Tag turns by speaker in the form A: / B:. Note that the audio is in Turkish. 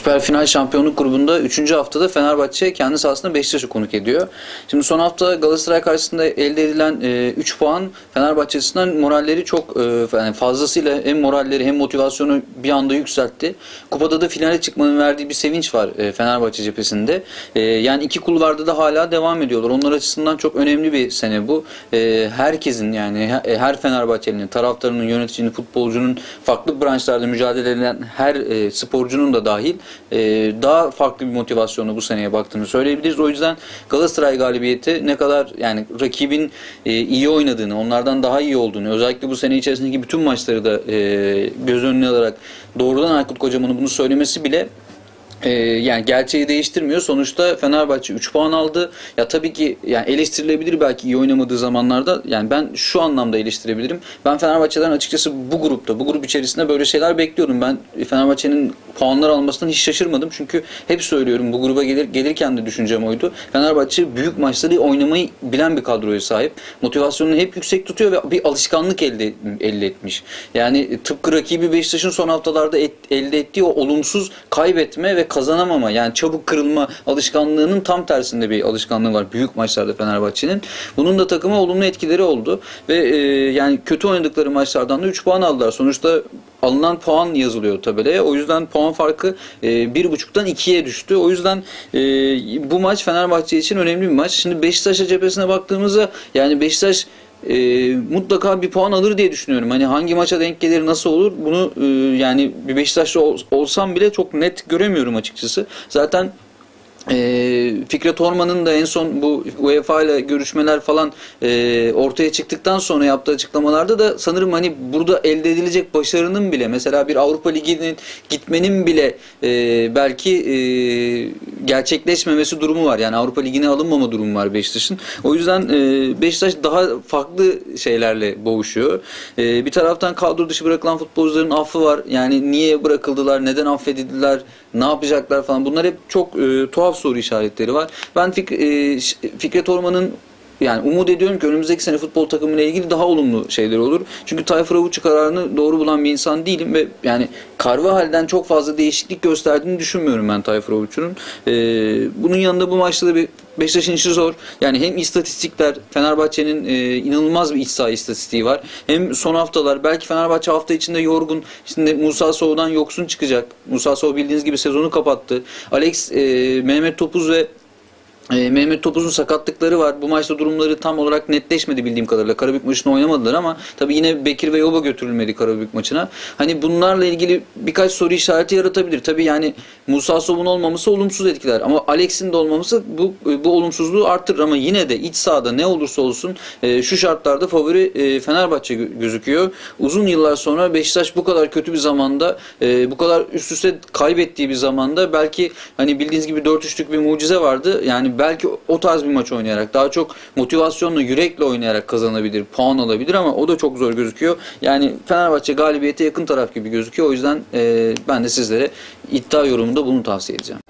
A: Süper Final Şampiyonluk grubunda 3. haftada Fenerbahçe kendi sahasında Beşiktaş'ı konuk ediyor. Şimdi son hafta Galatasaray karşısında elde edilen 3 puan Fenerbahçe açısından moralleri çok e, fazlasıyla hem moralleri hem motivasyonu bir anda yükseltti. Kupada da finale çıkmanın verdiği bir sevinç var e, Fenerbahçe cephesinde. E, yani iki kulvarda da hala devam ediyorlar. Onlar açısından çok önemli bir sene bu. E, herkesin yani he- her Fenerbahçelinin, taraftarının, yöneticinin, futbolcunun farklı branşlarda mücadele eden her e, sporcunun da dahil e, daha farklı bir motivasyonla bu seneye baktığını söyleyebiliriz. O yüzden Galatasaray galibiyeti ne kadar yani rakibin e, iyi oynadığını, onlardan daha iyi olduğunu, özellikle bu sene içerisindeki bütün maçları da e, göz önüne alarak doğrudan Aykut Kocaman'ın bunu söylemesi bile ee, yani gerçeği değiştirmiyor. Sonuçta Fenerbahçe 3 puan aldı. Ya tabii ki yani eleştirilebilir belki iyi oynamadığı zamanlarda. Yani ben şu anlamda eleştirebilirim. Ben Fenerbahçe'den açıkçası bu grupta, bu grup içerisinde böyle şeyler bekliyordum. Ben Fenerbahçe'nin puanlar almasından hiç şaşırmadım. Çünkü hep söylüyorum bu gruba gelir, gelirken de düşüncem oydu. Fenerbahçe büyük maçları oynamayı bilen bir kadroya sahip. Motivasyonunu hep yüksek tutuyor ve bir alışkanlık elde elde etmiş. Yani tıpkı rakibi Beşiktaş'ın son haftalarda et- elde ettiği o olumsuz kaybetme ve kazanamama yani çabuk kırılma alışkanlığının tam tersinde bir alışkanlığı var büyük maçlarda Fenerbahçe'nin. Bunun da takıma olumlu etkileri oldu ve e, yani kötü oynadıkları maçlardan da 3 puan aldılar. Sonuçta alınan puan yazılıyor tabelaya. O yüzden puan farkı e, bir buçuktan ikiye düştü. O yüzden e, bu maç Fenerbahçe için önemli bir maç. Şimdi Beşiktaş'a cephesine baktığımızda yani Beşiktaş e, mutlaka bir puan alır diye düşünüyorum. Hani hangi maça denk gelir, nasıl olur bunu e, yani bir Beşiktaşlı ol- olsam bile çok net göremiyorum açıkçası. Zaten e, Fikret Orman'ın da en son bu UEFA ile görüşmeler falan e, ortaya çıktıktan sonra yaptığı açıklamalarda da sanırım hani burada elde edilecek başarının bile mesela bir Avrupa Ligi'nin gitmenin bile e, belki e, gerçekleşmemesi durumu var. Yani Avrupa Ligi'ne alınmama durumu var Beşiktaş'ın. O yüzden e, Beşiktaş daha farklı şeylerle boğuşuyor. Bir taraftan kadro dışı bırakılan futbolcuların affı var. Yani niye bırakıldılar, neden affedildiler, ne yapacaklar falan. Bunlar hep çok tuhaf soru işaretleri var. Ben Fik, e, Fikret Orman'ın yani umut ediyorum ki önümüzdeki sene futbol takımıyla ilgili daha olumlu şeyler olur. Çünkü Tayfur Avuç'u kararını doğru bulan bir insan değilim ve yani Carvajal'den çok fazla değişiklik gösterdiğini düşünmüyorum ben Tayfur Avuç'un. Ee, bunun yanında bu maçta da bir Beşiktaş'ın işi zor. Yani hem istatistikler Fenerbahçe'nin e, inanılmaz bir iç saha istatistiği var. Hem son haftalar belki Fenerbahçe hafta içinde yorgun. Şimdi Musa Sow'dan yoksun çıkacak. Musa Sow bildiğiniz gibi sezonu kapattı. Alex, e, Mehmet Topuz ve e, Mehmet Topuz'un sakatlıkları var. Bu maçta durumları tam olarak netleşmedi bildiğim kadarıyla. Karabük maçını oynamadılar ama tabii yine Bekir ve Yoba götürülmedi Karabük maçına. Hani bunlarla ilgili birkaç soru işareti yaratabilir. Tabii yani Musa Sov'un olmaması olumsuz etkiler ama Alex'in de olmaması bu bu olumsuzluğu artırır ama yine de iç sahada ne olursa olsun e, şu şartlarda favori e, Fenerbahçe gö- gözüküyor. Uzun yıllar sonra Beşiktaş bu kadar kötü bir zamanda e, bu kadar üst üste kaybettiği bir zamanda belki hani bildiğiniz gibi 4-3'lük bir mucize vardı. Yani belki o tarz bir maç oynayarak daha çok motivasyonla yürekle oynayarak kazanabilir, puan alabilir ama o da çok zor gözüküyor. Yani Fenerbahçe galibiyete yakın taraf gibi gözüküyor. O yüzden e, ben de sizlere iddia yorumunda bunu tavsiye edeceğim.